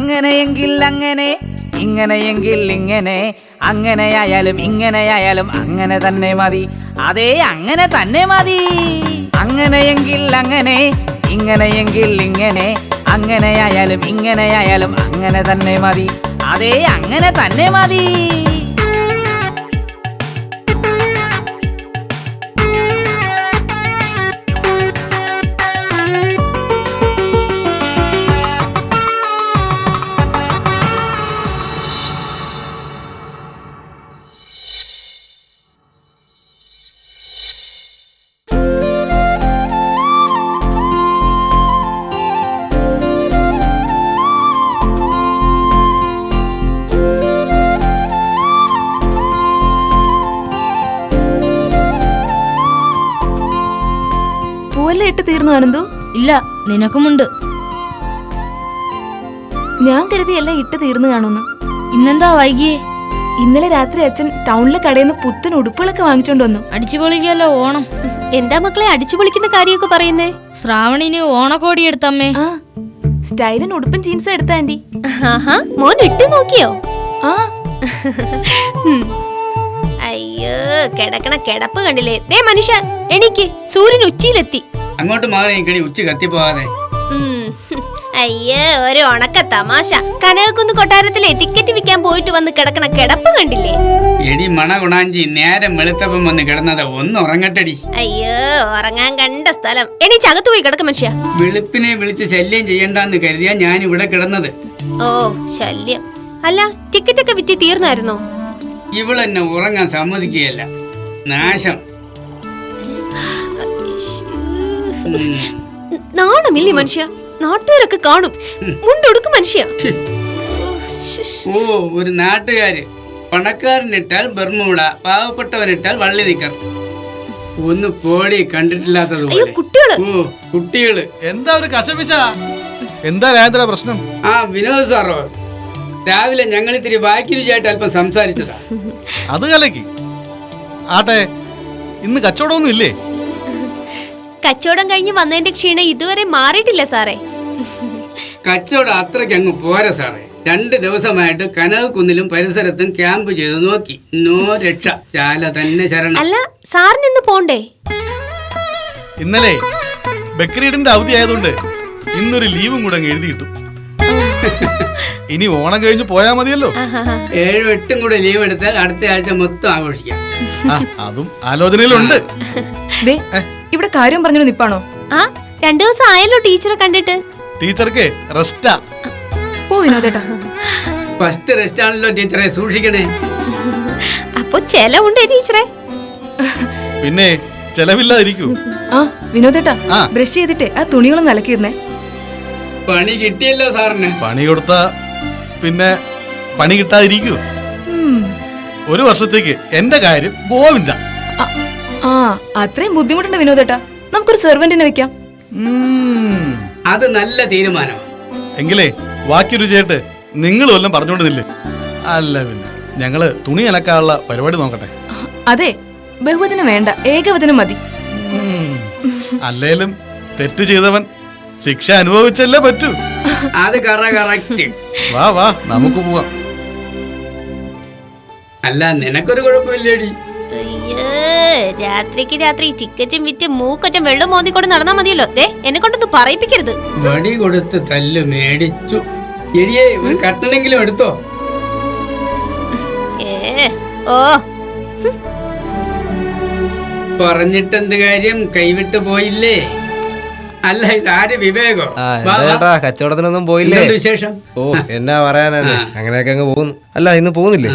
അങ്ങനെയെങ്കിൽ അങ്ങനെ ഇങ്ങനെയെങ്കിൽ ഇങ്ങനെ അങ്ങനെയായാലും ഇങ്ങനെയായാലും അങ്ങനെ തന്നെ മതി. അതേ അങ്ങനെ തന്നെ മതി. അങ്ങനെയെങ്കിൽ അങ്ങനെ ഇങ്ങനെയെങ്കിൽ ഇങ്ങനെ അങ്ങനെയായാലും ഇങ്ങനെയായാലും അങ്ങനെ തന്നെ മതി. അതേ അങ്ങനെ തന്നെ മതി. നിനക്കുമുണ്ട്. ഞാൻ കരുതി എല്ലാം ഇട്ട് തീർന്നു കാണുന്നു. ഇന്നെന്താ വൈകിയേ? ഇന്നലെ രാത്രി അച്ഛൻ ടൗണിലെ കടയിൽ നിന്ന് പുത്തൻ ഉടുപ്പുകളൊക്കെ വാങ്ങിച്ചോണ്ട് വന്നു. അടിച്ചു പൊളിക്കല്ലോ ഓണം? എന്താ മക്കളെ അടിച്ചു പൊളിക്കുന്ന കാര്യമൊക്കെ പറയുന്നേ? ശ്രാവണിന് ഓണക്കോടി എടുത്തമ്മേ. ആ സ്റ്റൈലിന് ഉടുപ്പും ജീൻസും എടുത്ത ആന്റി. ആഹാ മോൻ ഇട്ട് നോക്കിയോ? ആ. ഹും. അയ്യോ കിടക്കണ കിടപ്പ് കണ്ടില്ലേ? ദേ മനുഷ്യ എനിക്ക് സൂര്യൻ ഉച്ചയിലെത്തി. അങ്ങോട്ട് മാറി നിൽക്കടി ഉച്ച കത്തിപ്പോകാതെ. അയ്യേ അയ്യോ ഒരു ഉണക്ക തമാശ. കനകക്കുന്ന് കൊട്ടാരത്തിലെ ടിക്കറ്റ് വിൽക്കാൻ പോയിട്ട് വന്ന് കിടക്കണ കിടപ്പ് കണ്ടില്ലേ? എടി മണ ഗുണാഞ്ചി നേരം വെളുത്തപ്പം വന്ന് കിടന്നത് ഒന്ന് ഉറങ്ങട്ടടി. അയ്യോ ഉറങ്ങാൻ കണ്ട സ്ഥലം. എനി ചകത്ത് പോയി കിടക്ക മനുഷ്യ. വെളുപ്പിനെ വിളിച്ച് ശല്യം ചെയ്യണ്ടെന്ന് കരുതിയാ ഞാൻ ഇവിടെ കിടന്നത്. ഓ ശല്യം. അല്ല ടിക്കറ്റ് ഒക്കെ വിറ്റ് തീർന്നായിരുന്നോ? ഇവളെന്നെ ഉറങ്ങാൻ സമ്മതിക്കുകയല്ല. നാശം. നാണമില്ലേ മനുഷ്യ? നാട്ടുകാരൊക്കെ കാണും. മുണ്ടൊടുക്കും മനുഷ്യ. ഓ ഒരു നാട്ടുകാര്. പണക്കാരനിട്ടാൽ ബർമൂട പാവപ്പെട്ടവനിട്ടാൽ വള്ളി നിക്കർ ഒന്ന് പോടി കണ്ടിട്ടില്ലാത്തത് കുട്ടികൾ. ഓ കുട്ടികൾ. എന്താ ഒരു കശപിശ? എന്താ രാജേന്ദ്ര പ്രശ്നം? ആ വിനോദ് സാറോ. രാവിലെ ഞങ്ങൾ ഇത്തിരി ബാക്കി രുചിയായിട്ട് അല്പം സംസാരിച്ചതാ. അത് കലക്കി. ആട്ടെ ഇന്ന് കച്ചവടമൊന്നും ഇല്ലേ? കച്ചവടം കഴിഞ്ഞ് വന്നതിന്റെ ക്ഷീണം ഇതുവരെ മാറിയിട്ടില്ല സാറേ. കച്ചവടം അത്രയ്ക്ക് അങ്ങ് പോരാ സാറേ. രണ്ട് ദിവസമായിട്ട് കനകക്കുന്നിലും പരിസരത്തും ക്യാമ്പ് ചെയ്ത് നോക്കി. നോ രക്ഷ. ചാല തന്നെ ശരണം. അല്ല സാറിന് ഇന്ന് പോണ്ടേ? ഇന്നലെ ബക്രീഡിന്റെ അവധി ആയതുകൊണ്ട് ഇന്നൊരു ലീവും കൂടെ അങ്ങ് എഴുതിയിട്ടു ഇനി ഓണം കഴിഞ്ഞ് പോയാ മതിയല്ലോ. ഏഴും എട്ടും കൂടെ ലീവ് എടുത്താൽ അടുത്ത ആഴ്ച മൊത്തം ആഘോഷിക്കാം. ആ അതും ആലോചനയിലുണ്ട്. ദേ ഇവിടെ കാര്യം പറഞ്ഞു നിപ്പാണോ? ആ രണ്ടു ദിവസം ആയല്ലോ ടീച്ചറെ കണ്ടിട്ട്. ടീച്ചർക്ക് റെസ്റ്റാ. പോ വിനോദേട്ടാ ഫസ്റ്റ് റെസ്റ്റ് ആണല്ലോ ടീച്ചറെ സൂക്ഷിക്കണേ. അപ്പൊ ചെലവുണ്ട് ടീച്ചറെ? പിന്നെ ചെലവില്ലാതിരിക്കൂ. ആ വിനോദേട്ടാ ആ. ബ്രഷ് ചെയ്തിട്ടേ ആ തുണികളും അലക്കിയിടണേ പണി കിട്ടിയല്ലോ സാറിന്. പണി കൊടുത്ത പിന്നെ പണി കിട്ടാതിരിക്കൂ. ഉം. ഒരു വർഷത്തേക്ക് എന്റെ കാര്യം ഗോവിന്ദ. ആ, അത്രയും ബുദ്ധിമുട്ടുണ്ട് വിനോദേട്ടാ നമുക്കൊരു സെർവന്റിനെ വെക്കാം. അത് നല്ല തീരുമാനം എങ്കിലേ ബാക്കി ചേട്ട് നിങ്ങൾ വല്ലതും പറഞ്ഞുകൊണ്ടില്ലേ അല്ല പിന്നെ ഞങ്ങൾ തുണി അലക്കാനുള്ള പരിപാടി നോക്കട്ടെ. അതെ ബഹുവചനം വേണ്ട ഏകവചനം മതി. അല്ലേലും തെറ്റ് ചെയ്തവൻ ശിക്ഷ അനുഭവിച്ചല്ലേ പറ്റൂ. അത് കറ കറക്റ്റ് വാ വാ നമുക്ക് പോവാം. അല്ല നിനക്കൊരു കുഴപ്പമില്ലേടി? അയ്യോ രാത്രിക്ക് രാത്രി ടിക്കറ്റും വിറ്റ് മൂക്കറ്റും വെള്ളം മോന്തിക്കൊണ്ട് നടന്നാ മതിയല്ലോ. ദേ എന്നെ കൊണ്ടൊന്നും പറയിപ്പിക്കരുത്. വടി കൊടുത്ത് തല്ല് മേടിച്ചു. എടിയേ ഒരു കട്ടണെങ്കിലും എടുത്തോ? ഏ ഓ. പറഞ്ഞിട്ടെന്ത് കാര്യം? കൈവിട്ട് പോയില്ലേ? അല്ല ഇതാര് ആര് ആ വാ, എന്താ വാ. ചേട്ടാ കച്ചവടത്തിനൊന്നും പോയില്ലേ? എന്തുണ്ട് വിശേഷം? ഓ എന്നാ പറയാനാ അങ്ങനെയൊക്കെ അങ്ങ് പോകുന്നു. അല്ല ഇന്ന് പോകുന്നില്ലേ?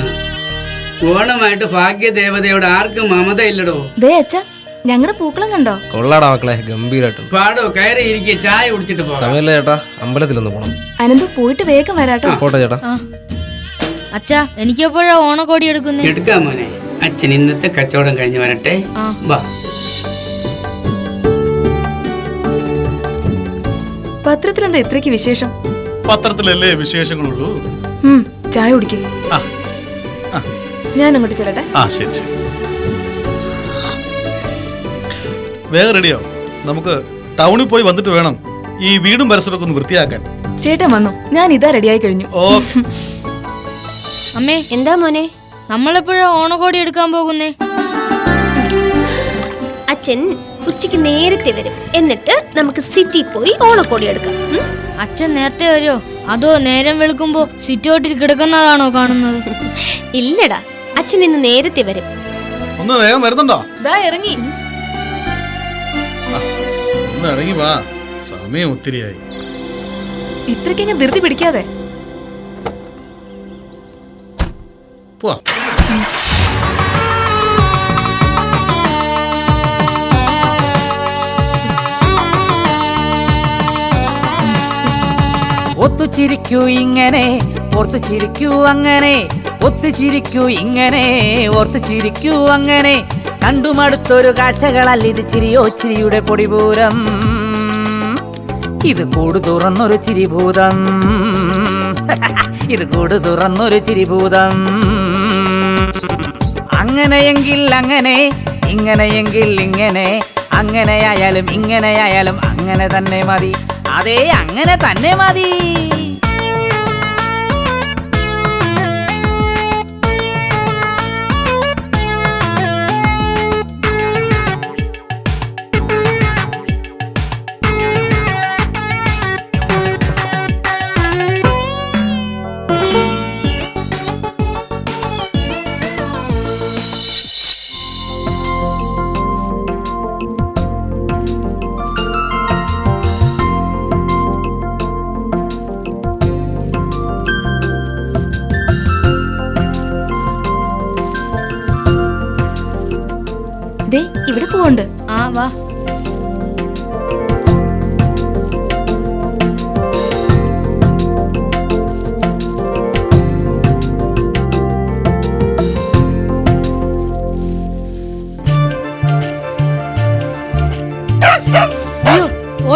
ഓണമായിട്ട് ഭാഗ്യദേവതയോട് ആർക്കും മമത ഇല്ലടോ ദേ അച്ഛ ഞങ്ങളുടെ പൂക്കളം കണ്ടോ? കൊള്ളാടാ മക്കളെ ഗംഭീരായിട്ടുണ്ട് പാടോ കയറി ഇരിക്കെ ചായ കുടിച്ചിട്ട് പോകാം. സമയമില്ല ചേട്ടാ അമ്പലത്തിലൊന്ന് പോണം. അനന്തു പോയിട്ട് വേഗം വരാട്ടോ. പോട്ടെ ചേട്ടാ. ആ. എനിക്ക് എപ്പോഴാ ഓണക്കോടി എടുക്കുന്നേ? എടുക്കാം മോനെ. അച്ഛൻ ഇന്നത്തെ കച്ചവടം കഴിഞ്ഞ് വരട്ടെ. ആ. വാ. പത്രത്തിൽ എന്താ ഇത്രയ്ക്ക് വിശേഷം? പത്രത്തിലല്ലേ വിശേഷങ്ങളുള്ളൂ? ഉം, ചായ കുടിക്കും. ആ. ഞാൻ അങ്ങോട്ട് ചെല്ലട്ടെ. ആ ശരി ശരി. വേഗം റെഡിയോ. നമുക്ക് ടൗണിൽ പോയി വന്നിട്ട് വേണം ഈ വീടും പരിസരമൊക്കെ ഒന്ന് വൃത്തിയാക്കാൻ. ചേട്ടൻ വന്നു. ഞാൻ ഇതാ റെഡിയായി കഴിഞ്ഞു. ഓ. അമ്മേ എന്താ മോനെ? നമ്മളെപ്പോഴും ഓണക്കോടി എടുക്കാൻ പോകുന്നേ? അച്ഛൻ ഉച്ചയ്ക്ക് നേരത്തെ വരും. എന്നിട്ട് നമുക്ക് സിറ്റി പോയി ഓണക്കോടി എടുക്കാം. ഉം? അച്ഛൻ നേരത്തെ വരുമോ അതോ നേരം വെളുക്കുമ്പോ സിറ്റൗട്ടിൽ കിടക്കുന്നതാണോ കാണുന്നത്? ഇല്ലടാ. അച്ഛൻ ഇന്ന് നേരത്തെ വരും. ഒന്ന് വേഗം വരുന്നുണ്ടോ? ദാ ഇറങ്ങി. ഒന്ന് ഇറങ്ങി വാ. സമയം ഒത്തിരിയായി. ഇത്രയ്ക്കങ്ങ് ധൃതി പിടിക്കാതെ. പോവാ. ഒത്തുചിരിക്കൂ ഇങ്ങനെ ഓർത്തു ചിരിക്കൂ അങ്ങനെ. ഒത്തുചിരിക്കൂ ഇങ്ങനെ ഓർത്തു ചിരിക്കൂ അങ്ങനെ. കണ്ടുമടുത്തൊരു കാഴ്ചകളല്ല ഇത് ചിരിയോ ചിരിയുടെ പൊടിപൂരം. ഇത് കൂട് തുറന്നൊരു ചിരിഭൂതം. ഇത് കൂട് തുറന്നൊരു ചിരിഭൂതം. അങ്ങനെയെങ്കിൽ അങ്ങനെ ഇങ്ങനെയെങ്കിൽ ഇങ്ങനെ. അങ്ങനെയായാലും ഇങ്ങനെയായാലും അങ്ങനെ തന്നെ മതി. അതേ അങ്ങനെ തന്നെ മതി.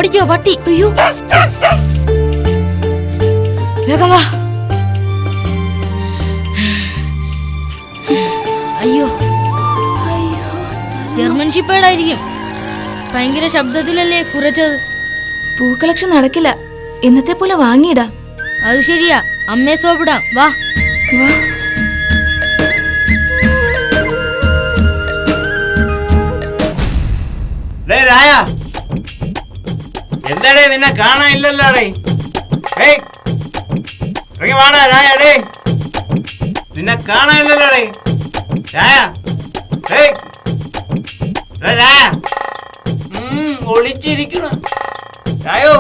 ഓടിക്കോ പട്ടി അയ്യോ. വേഗം വാ. അയ്യോ. ജർമ്മൻ ഷിപ്പേഡായിരിക്കും. ഭയങ്കര ശബ്ദത്തിലല്ലേ കുറച്ചത്? പൂ കളക്ഷൻ നടക്കില്ല. എന്നത്തെ പോലെ വാങ്ങിയിടാം. അത് ശരിയാ. അമ്മയെ സോപ്പിടാം. വാ വാ. നിന്നെ കാണാനില്ലല്ലോടേ. ഏയ് ഇറങ്ങി വാടാ രായ ഡേ നിന്നെ കാണാനില്ലല്ലോടേ. രായ ഏയ് രായ. ഒളിച്ചിരിക്കണ രായോ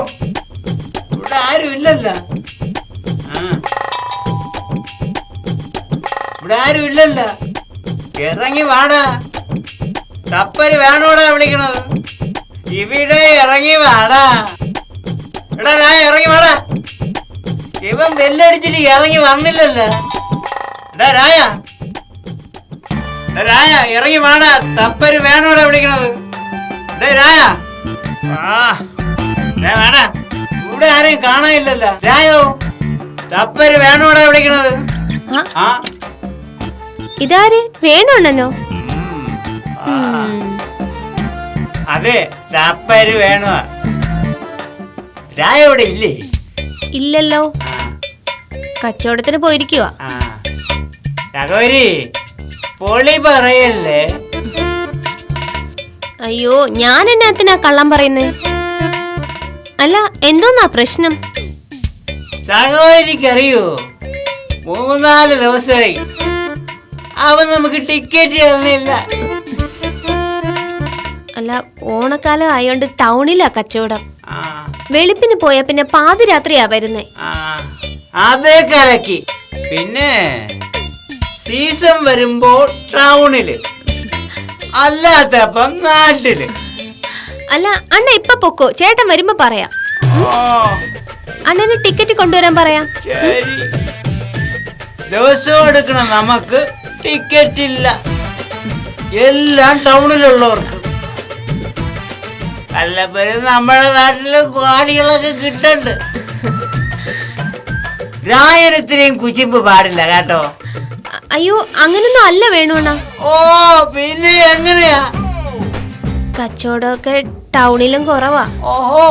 ഇവിടെ ആരും ഇല്ലല്ല. ഇവിടെ ആരും ഇല്ലല്ല. ഇറങ്ങി വാടാ. തപ്പര് വേണോടാ വിളിക്കണത്. ഇവിടെ ഇറങ്ങി വാടാ. എടാ ഞാൻ ഇറങ്ങി വാടാ. ഇവൻ ബെല്ലടിച്ചിട്ട് ഇറങ്ങി വന്നില്ലല്ലോ. എടാ രായ. രായ ഇറങ്ങി വാടാ. തപ്പര് വേണോടാ വിളിക്കണത്. എടേ രായ. ആ വേണ ഇവിടെ ആരെയും കാണാനില്ലല്ലോ. രായോ തപ്പര് വേണോടാ വിളിക്കണത്. ആ? ഇതാര്? വേണോണ്ണനോ അതെ തപ്പര് വേണോ രായ ഇവിടെ ഇല്ലേ? ഇല്ലല്ലോ. കച്ചവടത്തിന് പോയിരിക്കുക ആ. രാഘവരി പൊളി പറയല്ലേ? അയ്യോ ഞാൻ എന്നാത്തിനാ കള്ളം പറയുന്നേ? അല്ല എന്തോന്നാ പ്രശ്നം? സഹോദരിക്കറിയോ മൂന്നാൽ ദിവസമായി. അവൻ നമുക്ക് ടിക്കറ്റ് തരണില്ല. അല്ല ഓണക്കാലം ആയോണ്ട് ടൗണിലാ കച്ചവടം. വെളുപ്പിന് പോയാ പിന്നെ പാതിരാത്രിയാ വരുന്നേ. അതേ കലക്കി. പിന്നെ സീസൺ വരുമ്പോ ടൗണിൽ. അല്ലാത്തപ്പം നാട്ടിൽ. അല്ല അണ്ണ ഇപ്പൊ പൊക്കോ? ചേട്ടൻ വരുമ്പോ പറയാം. അണ്ണന് ടിക്കറ്റ് കൊണ്ടുവരാൻ പറയാം. ദിവസവും എടുക്കണം നമുക്ക് ടിക്കറ്റ് ഇല്ല എല്ലാം ടൗണിലുള്ളവർക്ക്. വല്ലപ്പോഴും നമ്മുടെ നാട്ടിൽ കോടികളൊക്കെ കിട്ടണ്ട്. രായനത്തിനെയും കുച്ചിമ്പ് പാടില്ല കേട്ടോ. അയ്യോ അങ്ങനൊന്നും അല്ല വേണോണ ഓ പിന്നെ എങ്ങനെയാ? കച്ചവടമൊക്കെ ടൗണിലും കുറവാ. ഓഹോ.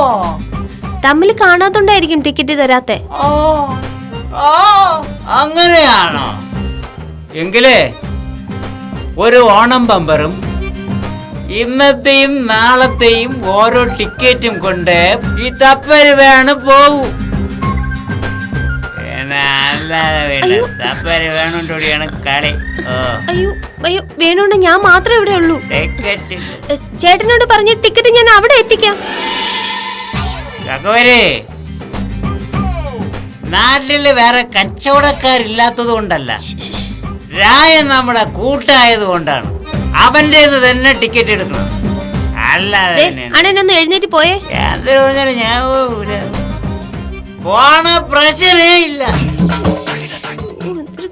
തമ്മിൽ കാണാത്തോണ്ടായിരിക്കും ടിക്കറ്റ് തരാത്തെ. ഓ ഓ അങ്ങനെയാണോ? എങ്കിലേ ഒരു ഓണം ബമ്പറും ഇന്നത്തെയും നാളത്തെയും ഓരോ ടിക്കറ്റും കൊണ്ട് ഈ തപ്പര് വേണം പോവും. വേണോണ്ട് ഞാൻ മാത്രമേ ഇവിടെ ഉള്ളൂ. ടിക്കറ്റ്. ചേട്ടനോട് പറഞ്ഞ ടിക്കറ്റ് ഞാൻ അവിടെ എത്തിക്കാം. നാട്ടിൽ വേറെ കച്ചവടക്കാരില്ലാത്തത് കൊണ്ടല്ല രായ നമ്മളെ കൂട്ടായത് കൊണ്ടാണ്. അവന്റെ തന്നെ ടിക്കറ്റ് എടുക്കണം. അല്ലാതെ അണ്ണനൊന്ന് എഴുന്നേറ്റ് പോയേ. എന്തൊരു പറഞ്ഞാലും ഞാൻ പോകൂല പോണ പ്രശ്നേ ഇല്ല.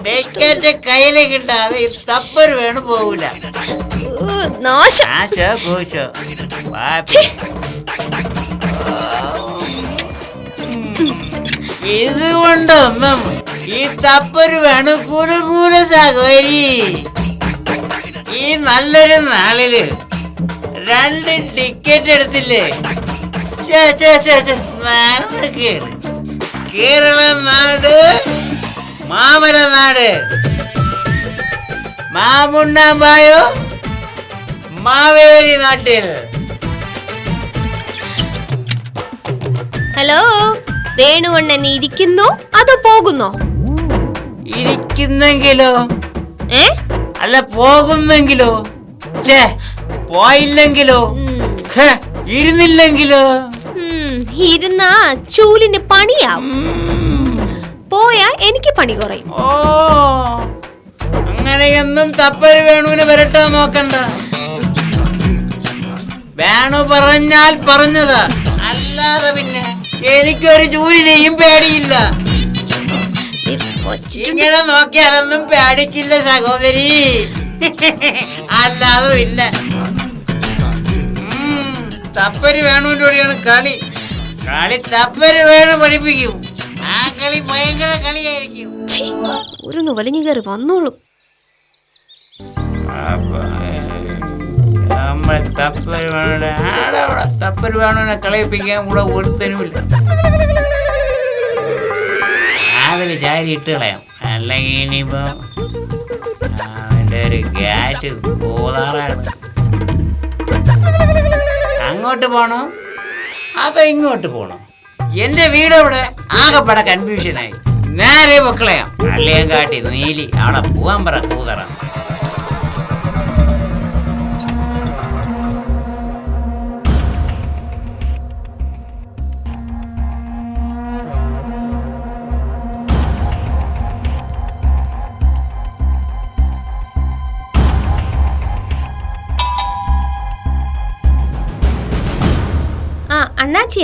ടിക്കറ്റ് കയ്യിൽ കിട്ടാതെ തപ്പര് വേണം പോകൂല നാശം. ആശോ കൂശോ ഇതുകൊണ്ടൊന്നും ഈ തപ്പര് വേണം കുലുകൂല സഹോരി ഈ നല്ലൊരു നാളിൽ രണ്ട് ടിക്കറ്റ് എടുത്തില്ലേ. കേരള നാട് മാമല നാട്. മാമുണ്ണാമ്പായോ മാവേരി നാട്ടിൽ. ഹലോ വേണുവണ്ണൻ ഇരിക്കുന്നോ അതോ പോകുന്നോ? ഇരിക്കുന്നെങ്കിലോ? ഏ? അല്ല പോകുന്നെങ്കിലോ? ഛേ പോയില്ലെങ്കിലോ? ഇരുന്നില്ലെങ്കിലോ? ഇരുന്നാ ചൂലിന് പണിയാവും. പോയാ എനിക്ക് പണി കുറയും. ഓ അങ്ങനെയൊന്നും തപ്പര് വേണുവിന് വരട്ടാ നോക്കണ്ട. വേണു പറഞ്ഞാൽ പറഞ്ഞതാ. അല്ലാതെ പിന്നെ എനിക്കൊരു ജൂലിനെയും പേടിയില്ല. ഇങ്ങനെ നോക്കിയാലൊന്നും പേടിക്കില്ല സഹോദരി. അല്ലാതെ ഇല്ല തപ്പര് വേണുവിന്റെ കൂടെയാണ് കളി. കളി തപ്പര് വേണു പഠിപ്പിക്കും. ആ കളി ഭയങ്കര കളിയായിരിക്കും. ഒരു നുവലിഞ്ഞു കയറി വന്നോളും. നമ്മൾ തപ്പര് വേണുടെ ആടവിടെ തപ്പര് വേണുവിനെ കളയിപ്പിക്കാൻ കൂടെ ഒരുത്തനുമില്ല. അതിൽ ചാരി ഇട്ട് കളയാം. അല്ലെങ്കിൽ ഇനിയിപ്പോ അവന്റെ ഒരു ഗാറ്റ് പോതാറാണ് അങ്ങോട്ട് പോണോ? അപ്പൊ ഇങ്ങോട്ട് പോണോ. എന്റെ വീട് ഇവിടെ ആകെപ്പെടെ കൺഫ്യൂഷനായി നേരെ പൊക്കളയാം. അള്ളിയം കാട്ടി നീലി അവിടെ പോവാൻ പറ കൂതറ.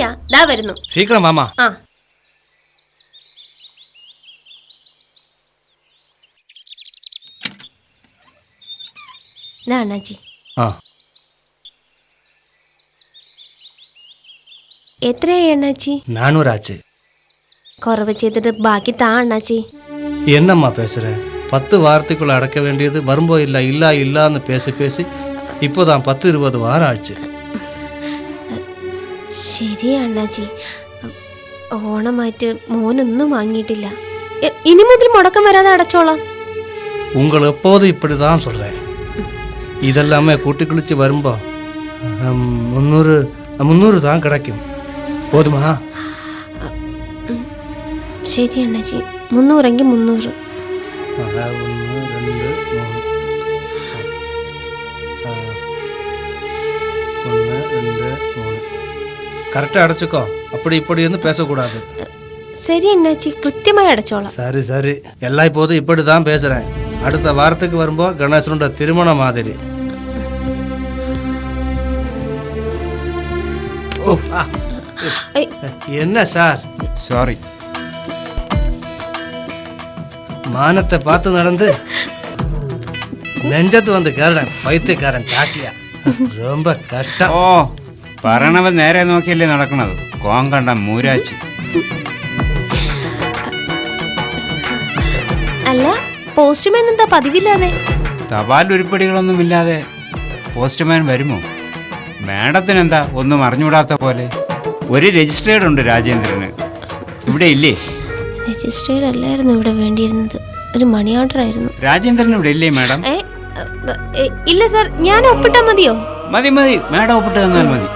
അണ്ണാച്ചിയാ ദാ വരുന്നു சீக்கிரம் மாமா ആ ദാ അണ്ണാച്ചി ஆ എത്രയായി അണ്ണാച്ചി நானூறு ஆச்சு കുറവ് ചെയ്തിട്ട് ബാക്കി താ അണ്ണാച്ചി என்னம்மா பேசுற பத்து வாரத்துக்குள்ள அடக்க வேண்டியது வரும்போ இல்ல இல்ல இல்லான்னு பேசி பேசி இப்போதான் பத்து இருபது வாரம் ஆச்சு ശരി അണ്ണാച്ചി ഓണമായിട്ട് മോനൊന്നും വാങ്ങിയിട്ടില്ല എ- ഇനി മുതൽ മുടക്കം വരാതെ അടച്ചോളാം உங்களை எப்போதும் இப்படி தான் சொல்கிறேன் இதெல்லாமே கூட்டி குளிச்சு வரும்போ ஹம், முந்நூறு முந்நூறு தான் கிடைக்கும் போதுமா ശരി അണ്ണാച്ചി മുന്നൂറെങ്കിൽ മുന്നൂറ് கரெக்டாக அடைச்சிக்கோ. அப்படி இப்படி இருந்து பேசக்கூடாது. சரி என்னாச்சு கிருத்தியமாக அடைச்சோலாம் சரி சரி. எல்லாம் இப்போது இப்படி தான் பேசுகிறேன் அடுத்த வாரத்துக்கு வரும்போது கணேசனோட திருமண மாதிரி. ஓ என்ன சார்? சாரி மானத்தை பார்த்து நடந்து நெஞ்சத்து வந்து கேரடன் பைத்தியக்காரன் காட்டியா. ரொம்ப கஷ்டம். പറയണവൻ നേരെ നോക്കിയല്ലേ നടക്കണത്? കോങ്കണ്ട മൂരാച്ചി. അല്ല പോസ്റ്റ്മാൻ എന്താ പതിവില്ലാതെ? തപാൽ ഉരുപ്പടികളൊന്നും ഇല്ലാതെ പോസ്റ്റ്മാൻ വരുമോ? മേഡത്തിനെന്താ ഒന്നും അറിഞ്ഞുകൂടാത്ത പോലെ? ഒരു രജിസ്ട്രേഡ് ഉണ്ട് രാജേന്ദ്രന്. ഇവിടെ ഇല്ലേ? രജിസ്ട്രേഡ് അല്ലായിരുന്നു ഇവിടെ വേണ്ടിയിരുന്നത്. ഒരു മണി ഓർഡർ ആയിരുന്നു. രാജേന്ദ്രൻ ഇവിടെ ഇല്ലേ മാഡം? ഇല്ല സാർ. ഞാൻ ഒപ്പിട്ടാ മതിയോ? മതി മതി. മാഡം ഒപ്പിട്ട് തന്നാൽ മതി.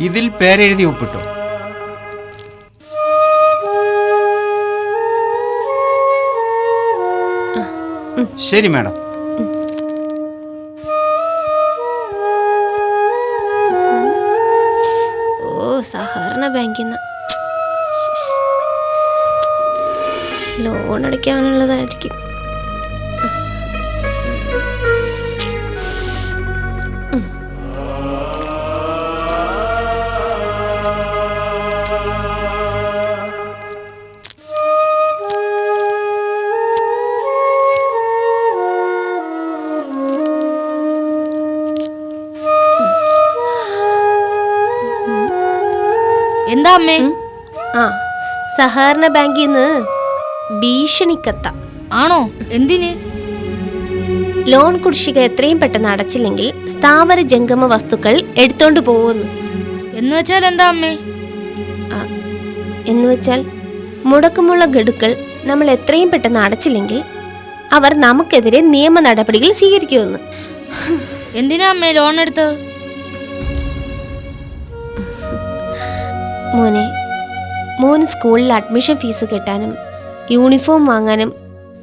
ഇതിൽ പേരെഴുതി ഒപ്പിട്ടു. ശരി മാഡം. ഓ സഹകരണ ബാങ്കിൽ ലോൺ അടയ്ക്കാനുള്ളതായിരിക്കും. എന്താ അമ്മേ ആ സഹകരണ ബാങ്കിൽ നിന്ന് ഭീഷണിക്കത്ത. ആണോ? എന്തിന്? ലോൺ കുടിശ്ശിക എത്രയും പെട്ടെന്ന് അടച്ചില്ലെങ്കിൽ സ്ഥാവര ജംഗമ വസ്തുക്കൾ എടുത്തോണ്ട് പോകുന്നു. എന്ന് വെച്ചാൽ എന്താ അമ്മേ? എന്ന് വെച്ചാൽ മുടക്കമുള്ള ഗഡുക്കൾ നമ്മൾ എത്രയും പെട്ടെന്ന് അടച്ചില്ലെങ്കിൽ അവർ നമുക്കെതിരെ നിയമ നടപടികൾ സ്വീകരിക്കുമെന്ന്. എന്തിനാ അമ്മേ ലോൺ എടുത്തത്? മോനെ. മോന് സ്കൂളിൽ അഡ്മിഷൻ ഫീസ് കിട്ടാനും യൂണിഫോം വാങ്ങാനും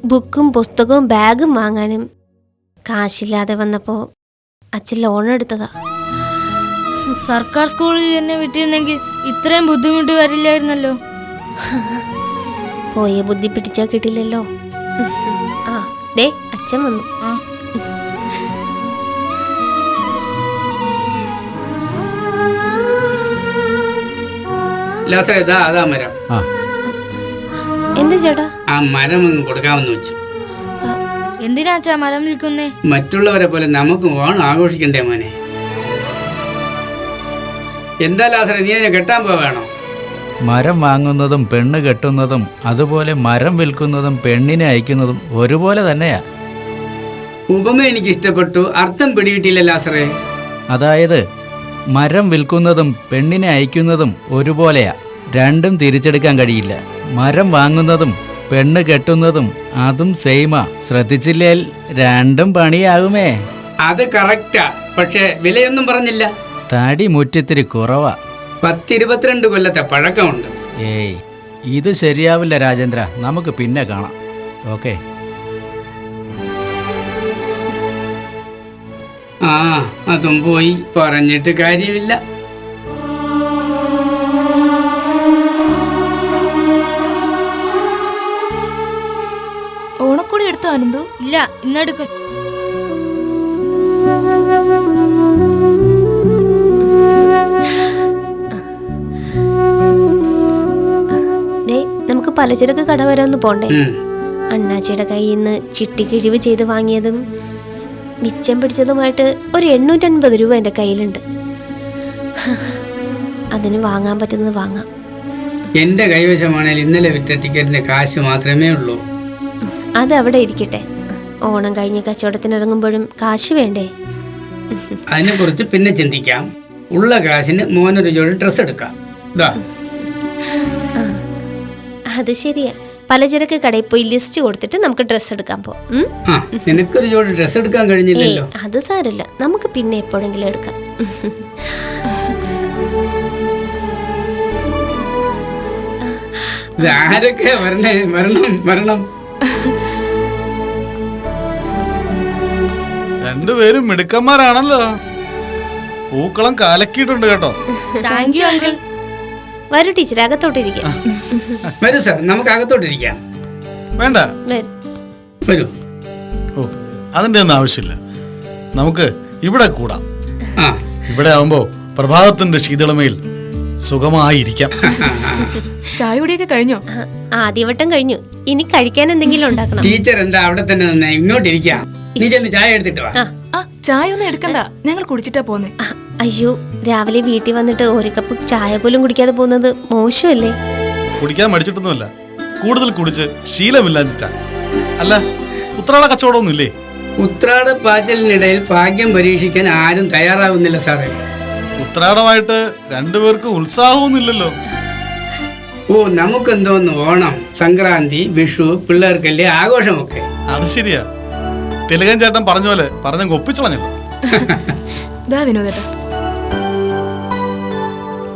ബുക്കും പുസ്തകവും ബാഗും വാങ്ങാനും കാശില്ലാതെ വന്നപ്പോൾ അച്ഛൻ ലോൺ എടുത്തതാ. സർക്കാർ സ്കൂളിൽ എന്നെ വിട്ടിരുന്നെങ്കിൽ ഇത്രയും ബുദ്ധിമുട്ട് വരില്ലായിരുന്നല്ലോ. പോയ ബുദ്ധി പിടിച്ചാ കിട്ടില്ലല്ലോ. ആ ദേ അച്ഛൻ വന്നു. ആ. ലാസറേ ഇതാ അതാ മരം. എന്താ ചേട്ടാ? ആ മരം അങ്ങ് കൊടുക്കാമെന്ന് വെച്ചു. എന്തിനാ അച്ഛാ മരം നിൽക്കുന്നേ മറ്റുള്ളവരെ പോലെ നമുക്ക് ഓണം ആഘോഷിക്കണ്ടേ മോനെ? എന്താ ലാസറേ നീ അതിനെ കെട്ടാൻ പോവാണോ മരം വാങ്ങുന്നതും പെണ്ണ് കെട്ടുന്നതും അതുപോലെ മരം വിൽക്കുന്നതും പെണ്ണിനെ അയക്കുന്നതും ഒരുപോലെ തന്നെയാ. ഉപമ എനിക്ക് ഇഷ്ടപ്പെട്ടു അർത്ഥം പിടികിട്ടില്ല ലാസറേ. അതായത് മരം വിൽക്കുന്നതും പെണ്ണിനെ അയക്കുന്നതും ഒരുപോലെയാ. രണ്ടും തിരിച്ചെടുക്കാൻ കഴിയില്ല. മരം വാങ്ങുന്നതും പെണ്ണ് കെട്ടുന്നതും അതും സെയിമാ ശ്രദ്ധിച്ചില്ലേൽ രണ്ടും പണിയാകുമേ. അത് കറക്റ്റാ പക്ഷേ വിലയൊന്നും പറഞ്ഞില്ല. തടി മുറ്റത്തിരി കുറവാ. പത്തിരുപത്തിരണ്ട് കൊല്ലത്തെ പഴക്കമുണ്ട്. ഏയ് ഇത് ശരിയാവില്ല രാജേന്ദ്ര. നമുക്ക് പിന്നെ കാണാം. ഓക്കെ. ആ അതും പോയി പറഞ്ഞിട്ട് കാര്യമില്ല. ഓണക്കോടി എടുത്തോ അനന്തു? ഇല്ല ഇന്നെടുക്കും ദേ നമുക്ക് പലചരക്ക് കട വരെ ഒന്ന് പോണ്ടേ? അണ്ണാച്ചിയുടെ കയ്യിൽ നിന്ന് ചിട്ടി കിഴിവ് ചെയ്ത് വാങ്ങിയതും മിച്ചം പിടിച്ചതുമായിട്ട് ഒരു എണ്ണൂറ്റൻപത് രൂപ എന്റെ കയ്യിലുണ്ട്. അതിന് വാങ്ങാൻ പറ്റുന്നത് വാങ്ങാം. എന്റെ കൈവശമാണെങ്കിൽ ഇന്നലെ വിറ്റ ടിക്കറ്റിന്റെ കാശ് മാത്രമേ ഉള്ളൂ. അത് അവിടെ ഇരിക്കട്ടെ. ഓണം കഴിഞ്ഞ കച്ചവടത്തിന് ഇറങ്ങുമ്പോഴും കാശ് വേണ്ടേ? അതിനെ കുറിച്ച് പിന്നെ ചിന്തിക്കാം. ഉള്ള കാശിന് മോനൊരു ജോഡി ഡ്രസ്സ് എടുക്കാം. അത് ശരിയാ. പലചരക്ക് കടയിൽ പോയി ലിസ്റ്റ് കൊടുത്തിട്ട് നമുക്ക് ഡ്രസ്സ് എടുക്കാൻ പോകും നിനക്കൊരു ജോഡി ഡ്രസ്സ് എടുക്കാൻ കഴിഞ്ഞില്ലല്ലോ. അത് സാരമില്ല. നമുക്ക് പിന്നെ എപ്പോഴെങ്കിലും എടുക്കാം. ഇത് ആരൊക്കെ വരണേ? വരണം വരണം. രണ്ടുപേരും മിടുക്കന്മാരാണല്ലോ. പൂക്കളം കാലക്കിയിട്ടുണ്ട് കേട്ടോ. താങ്ക് യു അങ്കിൾ വരൂ ടീച്ചർ അകത്തോട്ടിരിക്കാം. വരൂ സാർ നമുക്ക് അകത്തോട്ടിരിക്കാം വേണ്ട. വരൂ. വരൂ. ഓ അതിന്റെ ഒന്നും ആവശ്യമില്ല. നമുക്ക് ഇവിടെ കൂടാം. ആ. ഇവിടെ ആവുമ്പോ പ്രഭാതത്തിന്റെ ശീതളമയിൽ സുഖമായിരിക്കാം. ചായ കുടിയൊക്കെ കഴിഞ്ഞോ? ആ, ആദ്യവട്ടം കഴിഞ്ഞു. ഇനി കഴിക്കാൻ എന്തെങ്കിലും ഉണ്ടാക്കണം. ടീച്ചർ എന്താ അവിടെ തന്നെ നിന്നേ ഇങ്ങോട്ടിരിക്കാം. നീ ചെന്ന് ചായ എടുത്തിട്ട് വാ. ആ ചായ ഒന്നും എടുക്കണ്ട. ഞങ്ങൾ കുടിച്ചിട്ടാ പോന്നെ. ആ, അയ്യോ. രാവിലെ വീട്ടിൽ വന്നിട്ട് ഒരു കപ്പ് ചായ പോലും കുടിക്കാതെ പോകുന്നത് മോശമല്ലേ? കുടിക്കാൻ മടിച്ചിട്ടൊന്നുമല്ല. കൂടുതൽ കുടിച്ച് ശീലമില്ലാഞ്ഞിട്ടാ. അല്ല ഉത്രാട കച്ചവടമൊന്നും ഇല്ലേ ഉത്രാട പാച്ചലിനിടയിൽ ഭാഗ്യം പരീക്ഷിക്കാൻ ആരും തയ്യാറാവുന്നില്ല സാറേ. ഉത്രാടമായിട്ട് രണ്ടുപേർക്കും ഉത്സാഹമൊന്നുമില്ലല്ലോ. ഓ നമുക്കെന്തോന്ന് ഓണം സംക്രാന്തി വിഷു പിള്ളേർക്കല്ലേ ആഘോഷമൊക്കെ. അത് ശരിയാ. തിലകൻ ചേട്ടൻ പറഞ്ഞ പോലെ പറഞ്ഞ ഒപ്പിച്ചളഞ്ഞല്ലോ. ദാ വിനോദേട്ടാ.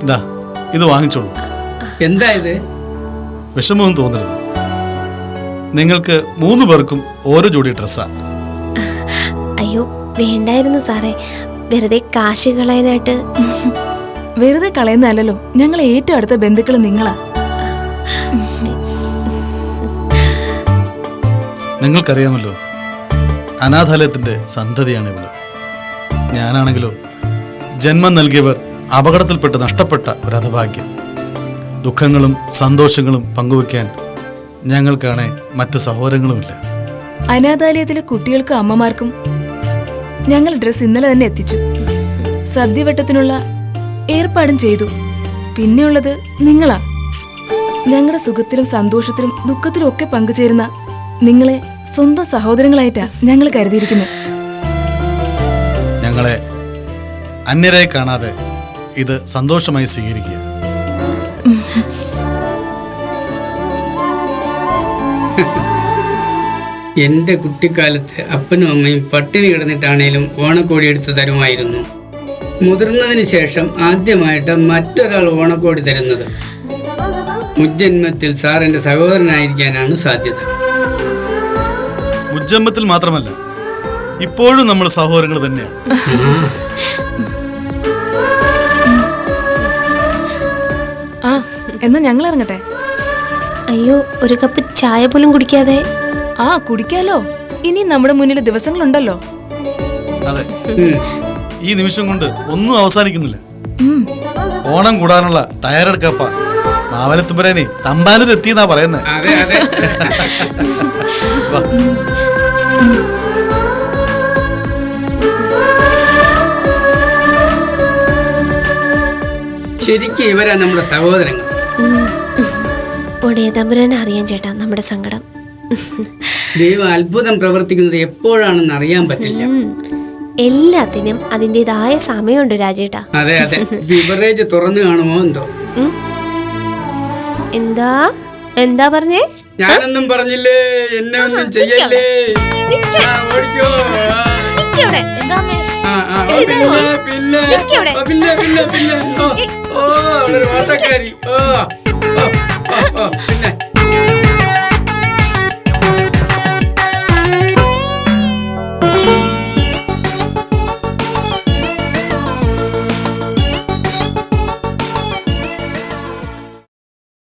ഇതാ ഇത് വാങ്ങിച്ചോളൂ. എന്താ ഇത്? വിഷമമൊന്നും തോന്നരുത്. നിങ്ങൾക്ക് മൂന്ന് പേർക്കും ഓരോ ജോഡി ഡ്രസ്സാ. അയ്യോ വേണ്ടായിരുന്നു സാറേ. വെറുതെ കാശ് കളയാനായിട്ട്. വെറുതെ കളയുന്നതല്ലോ ഞങ്ങൾ ഏറ്റവും അടുത്ത ബന്ധുക്കൾ നിങ്ങളാ. നിങ്ങൾക്കറിയാമല്ലോ അനാഥാലയത്തിന്റെ സന്തതിയാണ് ഇവൾ. ഞാനാണെങ്കിലോ ജന്മം നൽകിയവർ അപകടത്തിൽപ്പെട്ട് നഷ്ടപ്പെട്ട ഒരു അഥഭാഗ്യം ദുഃഖങ്ങളും സന്തോഷങ്ങളും പങ്കുവെക്കാൻ ഞങ്ങൾക്കാണെ മറ്റ് സഹോദരങ്ങളുമില്ല. അനാഥാലയത്തിലെ കുട്ടികൾക്കും അമ്മമാർക്കും ഞങ്ങൾ ഡ്രസ് ഇന്നലെ തന്നെ എത്തിച്ചു. സദ്യവട്ടത്തിനുള്ള ഏർപ്പാടും ചെയ്തു. പിന്നെയുള്ളത് നിങ്ങളാ. ഞങ്ങളുടെ സുഖത്തിലും സന്തോഷത്തിലും ദുഃഖത്തിലും ഒക്കെ പങ്കുചേരുന്ന നിങ്ങളെ സ്വന്തം സഹോദരങ്ങളായിട്ടാ ഞങ്ങൾ കരുതിയിരിക്കുന്നത്. ഞങ്ങളെ അന്യരായി കാണാതെ ഇത് സന്തോഷമായി സ്വീകരിക്കുക. എന്റെ കുട്ടിക്കാലത്ത് അപ്പനും അമ്മയും പട്ടിണി കിടന്നിട്ടാണേലും ഓണക്കോടി എടുത്ത് തരുമായിരുന്നു. മുതിർന്നതിന് ശേഷം ആദ്യമായിട്ട് മറ്റൊരാൾ ഓണക്കോടി തരുന്നത്. മുജ്ജന്മത്തിൽ സാർ എന്റെ സഹോദരനായിരിക്കാനാണ് സാധ്യത. മുജ്ജന്മത്തിൽ മാത്രമല്ല ഇപ്പോഴും നമ്മൾ സഹോദരങ്ങൾ തന്നെയാണ്. എന്നാ ഞങ്ങൾ ഇറങ്ങട്ടെ? അയ്യോ ഒരു കപ്പ് ചായ പോലും കുടിക്കാതെ. ആ കുടിക്കാലോ. ഇനി നമ്മുടെ മുന്നിൽ ദിവസങ്ങളുണ്ടല്ലോ. അതെ. ഈ നിമിഷം കൊണ്ട് ഒന്നും അവസാനിക്കുന്നില്ല. ഓണം കൂടാനുള്ള തയ്യാറെടുക്കപ്പ. മാവനത്തുമ്പരേനെ തമ്പാനൂർ എത്തിയെന്നാ പറയുന്നേ. അതെ അതെ. ശരിക്കും ഇവരാ നമ്മുടെ സഹോദരങ്ങൾ. ഒടേ തമ്പുരാനെ അറിയാൻ ചേട്ടാ നമ്മുടെ സങ്കടം. ദൈവം അത്ഭുതം പ്രവർത്തിക്കുന്നത് എപ്പോഴാണെന്ന് അറിയാൻ പറ്റില്ല. എല്ലാത്തിനും അതിന്റെതായ സമയമുണ്ട് രാജേട്ടാ. അതെ അതെ. ബിവറേജ് തുറന്നു കാണുമോ എന്തോ? എന്താ? എന്താ പറഞ്ഞേ? ഞാനൊന്നും പറഞ്ഞില്ലേ? എന്നെ ഒന്നും ചെയ്യല്ലേ? ഓടിക്കോ. പിന്നെ പിന്നെ. പിന്നെ ഓ ഓ അവളൊരു ഓട്ടക്കാരി. ഓ. ഓ, ഓ, ഓ, പിന്നെ